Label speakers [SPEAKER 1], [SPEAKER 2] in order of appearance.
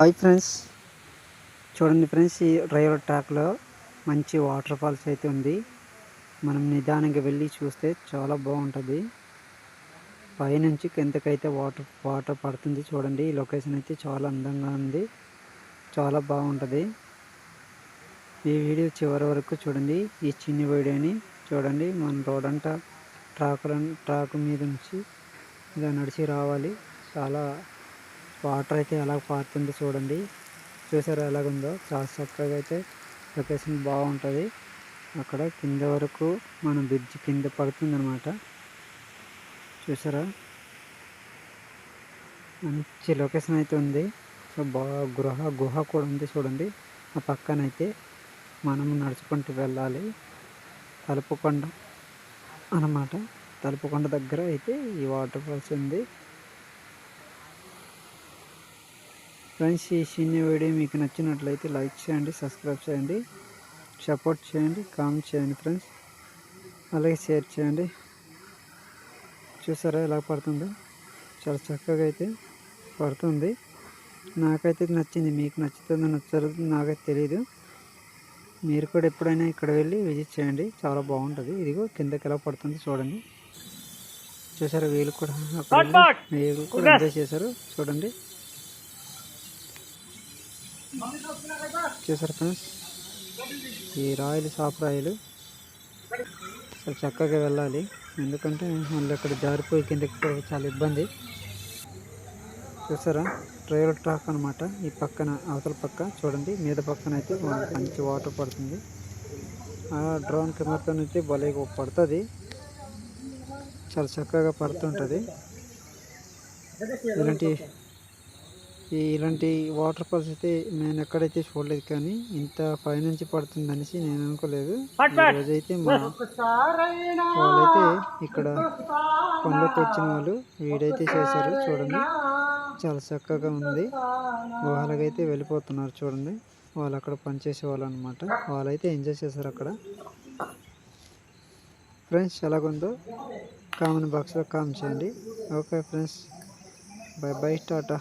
[SPEAKER 1] Hi friends. చూడండి friends ఈ railway ట్రాక్లో మంచి వాటర్ ఫాల్స్ అయితే ఉంది. మనం నిదానంగా వెళ్ళి చూస్తే చాలా బాగుంటుంది. పైనుంచి కిందకైతే వాటర్ వాటర్ పడుతుంది చూడండి. ఈ లొకేషన్ అయితే చాలా అందంగా ఉంది. చాలా బాగుంటుంది. ఈ వీడియో చివరి వరకు చూడండి. ఈ చిన్న వీడియోని చూడండి. మన రోడ్ అంతా ట్రాకుల ట్రాక్ మీద నుంచి ఇలా నడిచి రావాలి. చాలా వాటర్ అయితే ఎలా పారుతుందో చూడండి. చూసారా ఎలాగుందో? చాలా చక్కగా అయితే లొకేషన్ బాగుంటుంది. అక్కడ కింద వరకు మన బ్రిడ్జ్ కింద పడుతుంది అనమాట చూసారా? మంచి లొకేషన్ అయితే ఉంది. సో బాగా గృహ గుహ కూడా ఉంది చూడండి. ఆ పక్కన అయితే మనం నడుచుకుంటూ వెళ్ళాలి. తలుపుకొండ అన్నమాట. తలుపుకొండ దగ్గర అయితే ఈ వాటర్ ఫాల్స్ ఉంది. ఫ్రెండ్స్ ఈ చిన్న వీడియో మీకు నచ్చినట్లయితే లైక్ చేయండి సబ్స్క్రైబ్ చేయండి సపోర్ట్ చేయండి కామెంట్ చేయండి ఫ్రెండ్స్. అలాగే షేర్ చేయండి. చూసారా ఎలా పడుతుందో? చాలా చక్కగా అయితే పడుతుంది. నాకైతే నచ్చింది. మీకు నచ్చుతుందో నచ్చదు నాకైతే తెలియదు మీరు కూడా ఎప్పుడైనా ఇక్కడ వెళ్ళి విజిట్ చేయండి. చాలా బాగుంటుంది. ఇదిగో కిందకి ఎలా పడుతుంది చూడండి. చూసారా వీళ్ళు కూడా వీళ్ళు కూడా ఎంజాయ్ చేశారు. చూడండి. చూసారు ఫ్రెండ్స్? ఈ రాయల్ సాపు రాయలు. చక్కగా వెళ్ళాలి. ఎందుకంటే మళ్ళీ అక్కడ జారిపోయి కిందకి చాలా ఇబ్బంది. చూసారా? ట్రైల్ ట్రాక్ అనమాట ఈ పక్కన అవతల పక్క చూడండి. మీద పక్కన అయితే మంచి వాటర్ పడుతుంది. ఆ డ్రోన్ కెమెరాతో అయితే భలే పడుతుంది. చాలా చక్కగా పడుతుంటుంది. ఇలాంటి ఇలాంటి వాటర్ ఫాల్స్ అయితే నేను ఎక్కడైతే చూడలేదు కానీ ఇంత పైనుంచి పడుతుంది అనేసి నేను అనుకోలేదు. రోజైతే మా వాళ్ళైతే ఇక్కడ పనులకు వచ్చిన వాళ్ళు వీడైతే చేశారు చూడండి. చాలా చక్కగా ఉంది. వాళ్ళకైతే వెళ్ళిపోతున్నారు చూడండి. వాళ్ళు అక్కడ పనిచేసే వాళ్ళు అనమాట వాళ్ళైతే ఎంజాయ్ చేశారు అక్కడ. ఫ్రెండ్స్ ఎలాగుందో కామెంట్ బాక్స్లో కామెంట్ చేయండి. Okay friends bye bye tata.